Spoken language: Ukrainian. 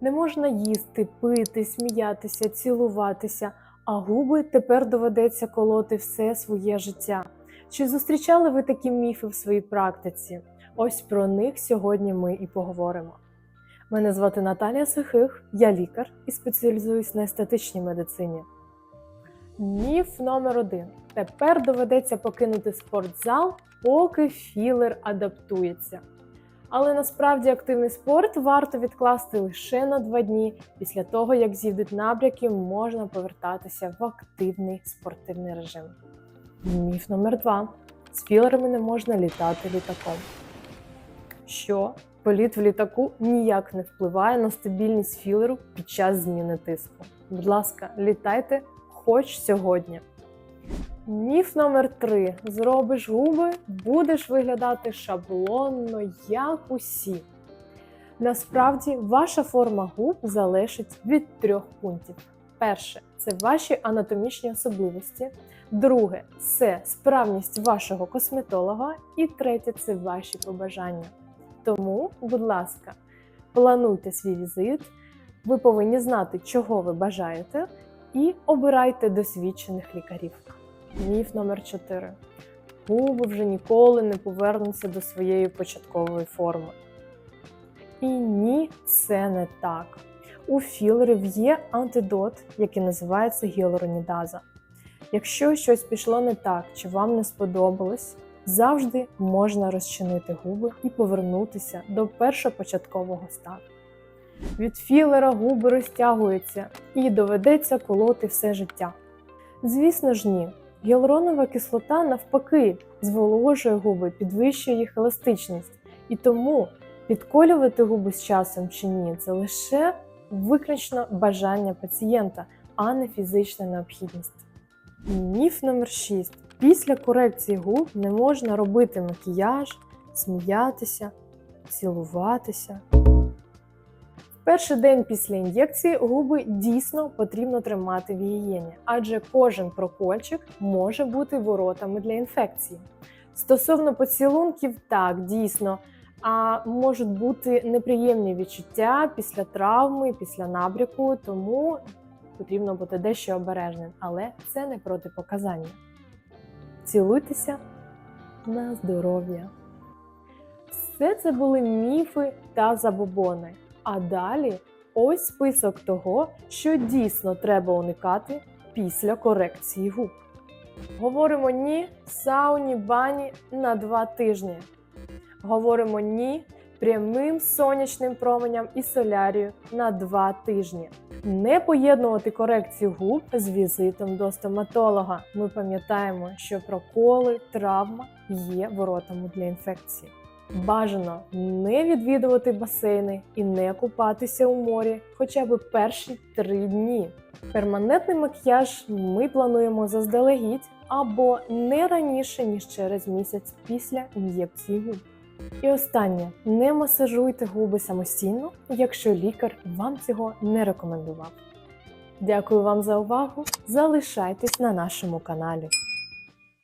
Не можна їсти, пити, сміятися, цілуватися, а губи тепер доведеться колоти все своє життя. Чи зустрічали ви такі міфи в своїй практиці? Ось про них сьогодні ми і поговоримо. Мене звати Наталія Сухих, я лікар і спеціалізуюсь на естетичній медицині. Міф номер один: тепер доведеться покинути спортзал, поки філер адаптується. Але насправді активний спорт варто відкласти лише на два дні. Після того, як зійдуть набряки, можна повертатися в активний спортивний режим. Міф номер два: з філерами не можна літати літаком. Що політ в літаку ніяк не впливає на стабільність філеру під час зміни тиску. Будь ласка, літайте хоч сьогодні. Міф номер три: зробиш губи, будеш виглядати шаблонно, як усі. Насправді, ваша форма губ залежить від трьох пунктів. Перше це ваші анатомічні особливості. Друге це справність вашого косметолога. І третє це ваші побажання. Тому, будь ласка, плануйте свій візит. Ви повинні знати, чого ви бажаєте, і обирайте досвідчених лікарів. Міф номер 4. Губи вже ніколи не повернуться до своєї початкової форми. І ні, це не так. У філерів є антидот, який називається гіалуронідаза. Якщо щось пішло не так чи вам не сподобалось, завжди можна розчинити губи і повернутися до першопочаткового стану. Від філера губи розтягуються і доведеться колоти все життя. Звісно ж, ні. Гіалуронова кислота навпаки зволожує губи, підвищує їх еластичність. І тому підколювати губи з часом чи ні це лише виключно бажання пацієнта, а не фізична необхідність. Міф номер 6. Після корекції губ не можна робити макіяж, сміятися, цілуватися. Перший день після ін'єкції губи дійсно потрібно тримати в гігієні, адже кожен прокольчик може бути воротами для інфекції. Стосовно поцілунків, так, дійсно, а можуть бути неприємні відчуття після травми, після набряку, тому потрібно бути дещо обережним, але це не протипоказання. Цілуйтеся на здоров'я. Все це були міфи та забобони. А далі ось список того, що дійсно треба уникати після корекції губ. Говоримо ні сауні бані на два тижні. Говоримо ні прямим сонячним променям і солярію на два тижні. Не поєднувати корекцію губ з візитом до стоматолога. Ми пам'ятаємо, що проколи, травма є воротами для інфекції. Бажано не відвідувати басейни і не купатися у морі хоча б перші три дні. Перманентний макіяж ми плануємо заздалегідь або не раніше ніж через місяць після ін'єкції губ. І останнє: не масажуйте губи самостійно, якщо лікар вам цього не рекомендував. Дякую вам за увагу! Залишайтесь на нашому каналі.